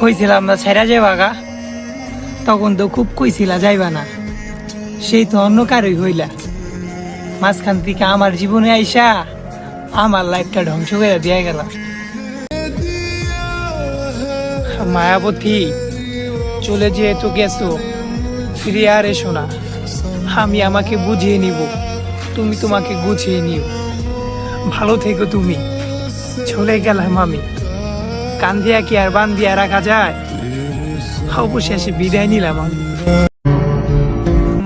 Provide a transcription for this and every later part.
কইছিলাম না, ছেড়া যাইবা গা। তখন তো খুব কইছিলা, যাইবা না। সেই তো অন্য কারই হইলা। মাঝখান থেকে আমার জীবনে আইসা আমার লাইফটা ধ্বংস করে দিয়ে গেল। মায়াবতী, চলে যেহেতু গেছো, ফিরে আর এসো না। আমি আমাকে বুঝিয়ে নিব, তুমি তোমাকে গুছিয়ে নিও। ভালো থেকো তুমি। চলে গেলাম আমি। কান্দিয়া কি আর বান্দিয়া রাখা যায়? অবশেষে বিদায় নিলাম আমি।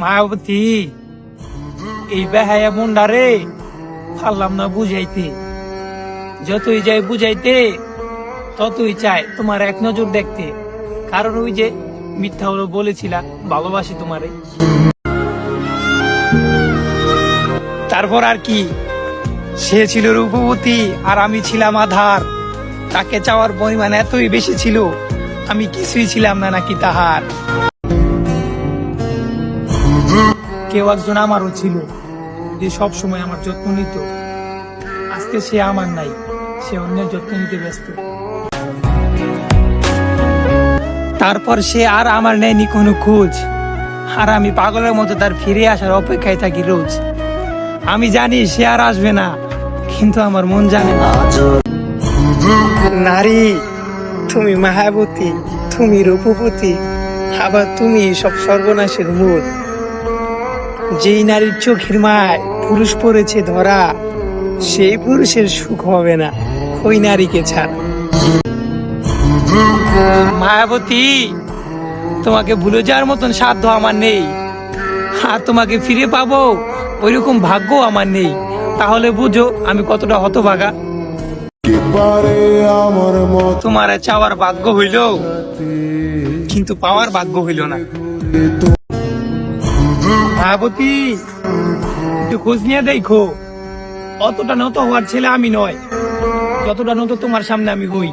মায়াবতী, এই বেহায়া মুন্ডারে পারলাম না বুঝাইতে। যতই যাই বুঝাইতে, ততই চায় তোমার এক নজর দেখতে। কারণ ওই যে মিথ্যা হলো বলেছিলা, ভালোবাসি তোমারে। তারপর আর কি? সে ছিল রূপবতী আর আমি ছিলাম আধার। তাকে চাওয়ার পরিমাণ এতই বেশি ছিল, আমি কিছুই ছিলাম না নাকি তাহার। কেউ একজন আমারও ছিল, যে সব সময় আমার যত্ন নিত। আজকে সে আমার নাই, সে অন্যের যত্ন নিতে ব্যস্ত। তারপর সে আর আমার নেয়নি কোনো খোঁজ, আর আমি পাগলের মতো তার ফিরে আসার অপেক্ষায় থাকি রোজ। আমি জানি সে আর আসবে না, কিন্তু আমার মন জানে না। নারী, তুমি মায়াবতী, তুমি রূপবতী, আবার তুমি সব সর্বনাশের মূল। যেই নারীর চোখের মায় পুরুষ পড়েছে ধরা, সেই পুরুষের সুখ হবে না ওই নারীকে ছাড়া। মায়াবতী, তোমাকে ভুলে যাওয়ার মতন সাধ্য আমার নেই। আর তোমাকে ফিরে পাবো ওইরকম ভাগ্য আমার নেই। তাহলে বুঝো আমি কতটা হতভাগা। তোমার চাওয়ার ভাগ্য হইল, কিন্তু পাওয়ার ভাগ্য হইল না। খোঁজ নিয়ে দেখো। অতটা নত হওয়ার ছেলে আমি নয়। যতটা নত তোমার সামনে আমি হই।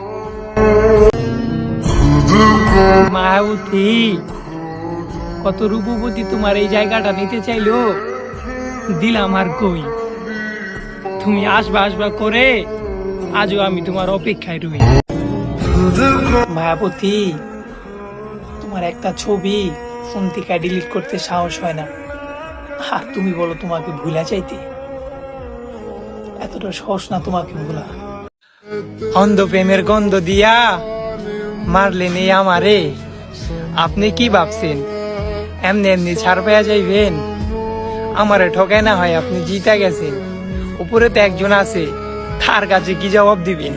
মায়াবতী, কত রূপবতী তোমার এই জায়গাটা নিতে চাইলো? দিলাম আর কই। তুমি আসবা আসবা করে আজও আমি তোমার অপেক্ষায় রই মায়াবতী তোমার একটা ছবি ফোন থেকে ডিলিট করতে সাহস হয় না। আর তুমি বলো তোমাকে ভুলা চাইতে? এতটা সহজ না তোমাকে ভুলা। অন্ধ প্রেমের গন্ধ দিয়া মারলেন এই আমারে। আপনি কি ভাবছেন? এমনি এমনি ছাড় পেয়ে যাইবেন? আমারে ঠকায় না হয় আপনি জিতা গেছেন। উপরে তো একজন আছে। তার কাছে কি জবাব দিবেন